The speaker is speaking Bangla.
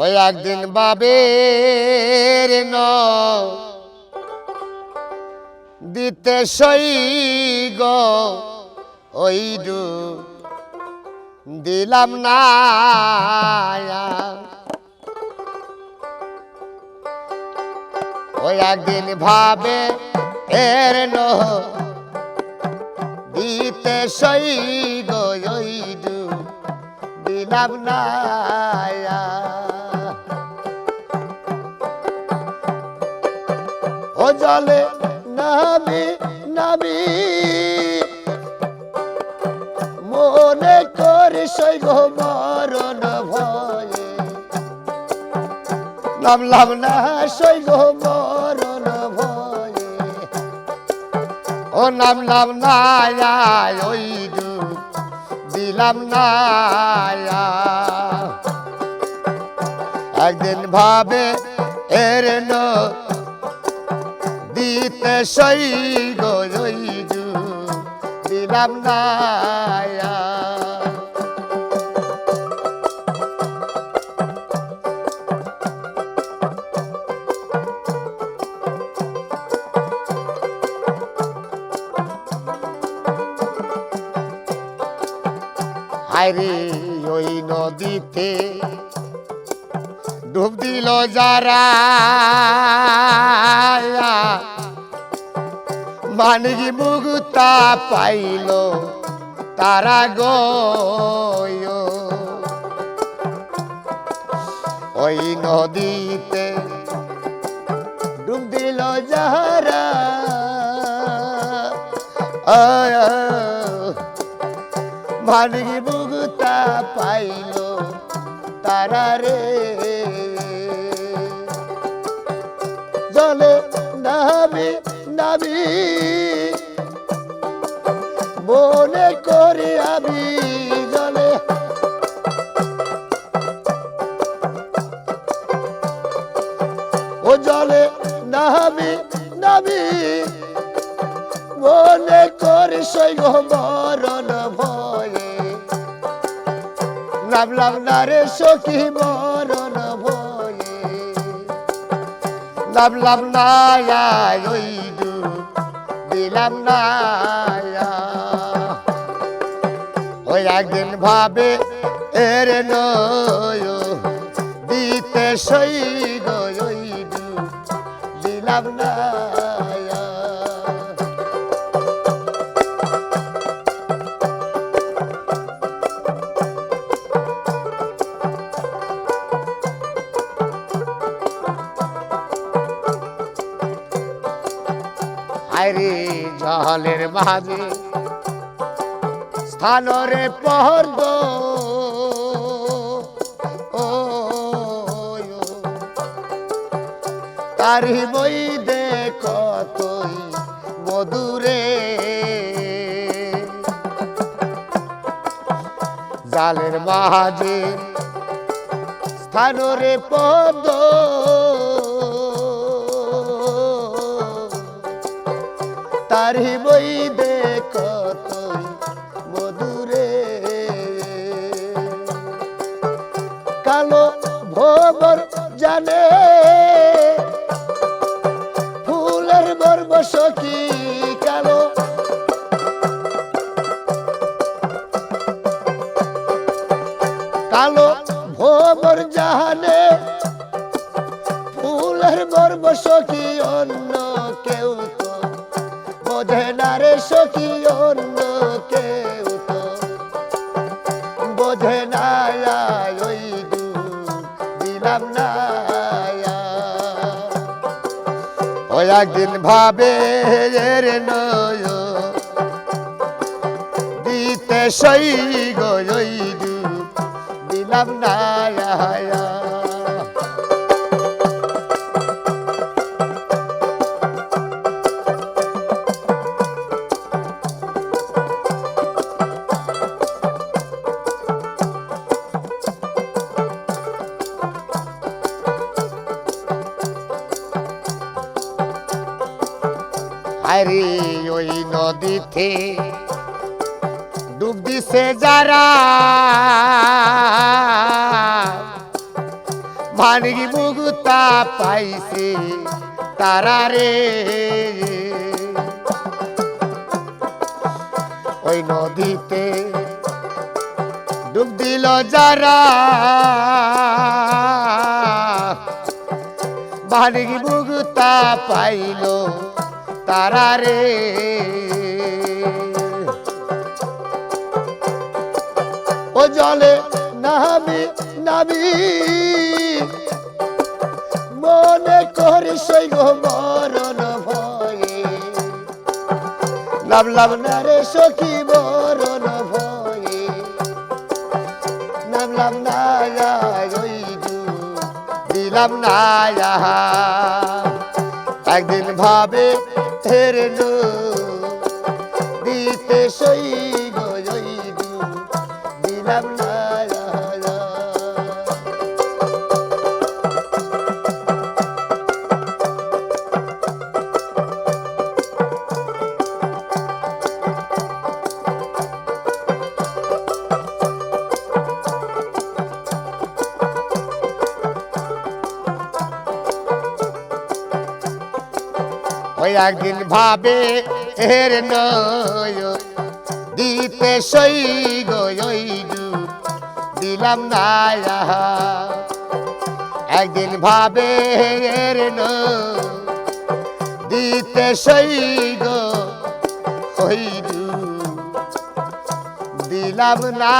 ওই একদিন বাবের ন দিতে সই গো দিলাম না। ওই একদিন ভাবে এর ন দিতে সই গো, ওই দিলাম না। জলে নামি নামি। মনে করি সই গো মরণ ভয়ে। নামলাম না সই গো মরণ ভয়ে। ও নামলাম না ওই দিলাম না একদিন ভাবে এর দিতে সই গো ওই দু দিলাম না হায়রে ওই নদীতে ডুব দিল যারা মানিকি মুগুতা পাইল, তারা গো ওই নদীতে ডুব দিল যারা। মানিকি মুগুতা পাইল, তারা রে নামি মনে করি আমি জলে ও জলে নামি নামি মনে করি সৈগ মরণ ভয়ে। নামলাম না রে সখী, মরণ ভয়ে। নামলাম না ওই দু দিলাম না ওই একদিন ভাবে এর নয় দিতে সই আরে জলের মাঝে স্থানরে পহর দো তারি বই দেখ তুই মধুরে। জালের মাঝে স্থানরে পদ তারি বই দেখ তুই মধুরে। কালো ভোবর জানে, ফুলের মর্ম সখী কালো? কালো ভোবর জাহানে, ফুলের মর্ম সখী অন্য কেউ বোঝে না রে সখী অন্য কেউ তো। বোঝে না ওই দিলাম না ও একদিন ভাবে রে নয়। দিতে সই গো দিলাম না ওই নদীতে ডুব দিছে যারা। ভানগি মুগুতা পাইছে তারা রে। ওই নদীতে ডুব দিল যারা। ভানগি মুগুতা পাইল তারা রে। ও জলে নামি নামি। মনে করি সই গো মরণ ভয়ে। নামলাম না রে সখী, মরণ ভয়ে। নামলাম না দিলাম না। একদিন ভাবে হের দিতে সই গো ওই দিলাম একদিন ভাবে, এর নয় দিতে সই গই দিলাম না। একদিন ভাবে, এর দিতে সই গো দিলাম না।